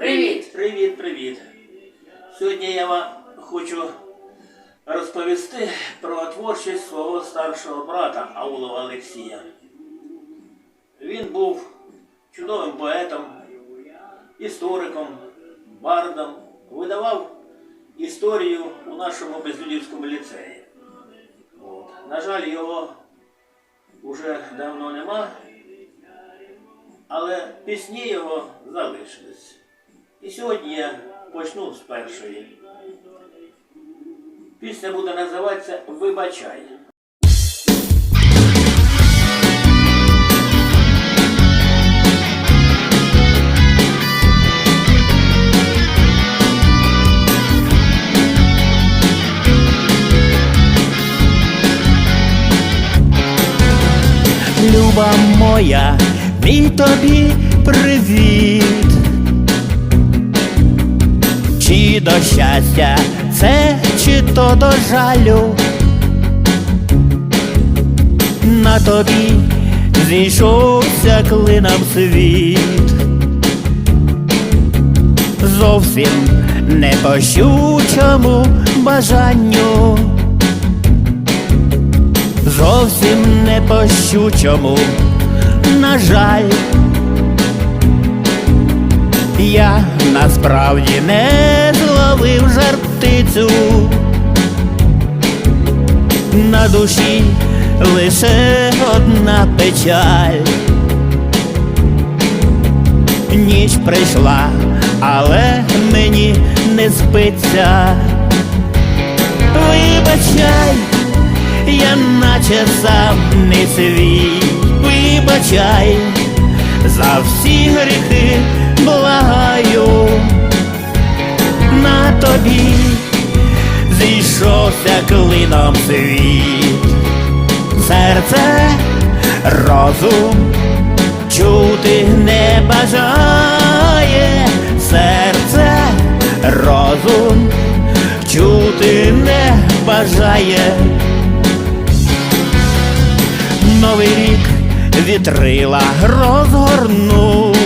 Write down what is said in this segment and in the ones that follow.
Привіт! Привіт, привіт. Сьогодні я вам хочу розповісти про творчість свого старшого брата Аулова Олексія. Він був чудовим поетом, істориком, бардом, видавав історію у нашому безлюдівському ліцеї. На жаль, його вже давно нема, але пісні його залишились. І сьогодні я почну з першої. Пісня буде називатися Вибачай. Люба моя, мій тобі привіт. До щастя це, чи то до жалю. На тобі зійшовся клином світ. Зовсім не по щучому бажанню зовсім не по щучому, на жаль, я насправді не зловив жар птицю, на душі лише одна печаль. Ніч прийшла, але мені не спиться. Вибачай, я наче сам не свій, вибачай, за всі гріхи клином світ, серце розум чути не бажає, серце розум чути не бажає. Новий рік вітрила розгорнув.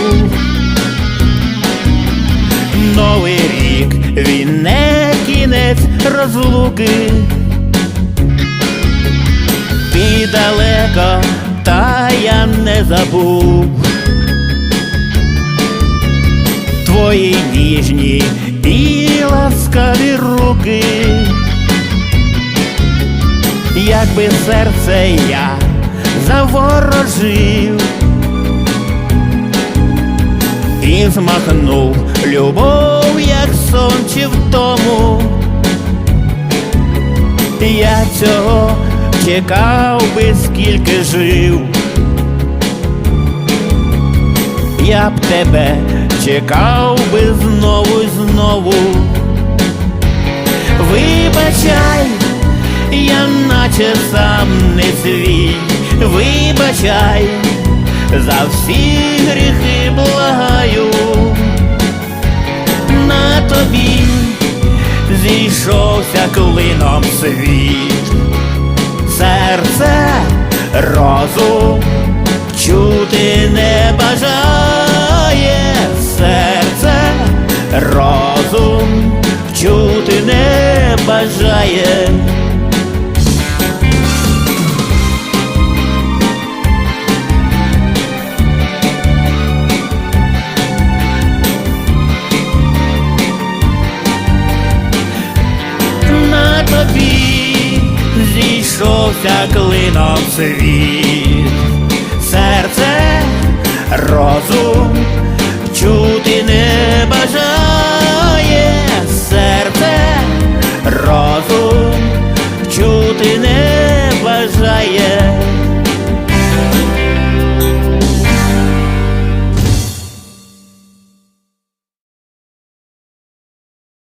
Новий рік він не кінець розлуки. Забув. Твої ніжні і ласкаві руки якби серце я заворожив і змахнув любов, як сон чи втому. Я цього чекав би скільки жив. Я б тебе чекав би знову й знову. Вибачай, я наче сам не свій, вибачай, за всі гріхи благаю, на тобі зійшовся клином світ, серце розум чути не бажає, не бажає. на тобі зійшовся клином світ, серце розум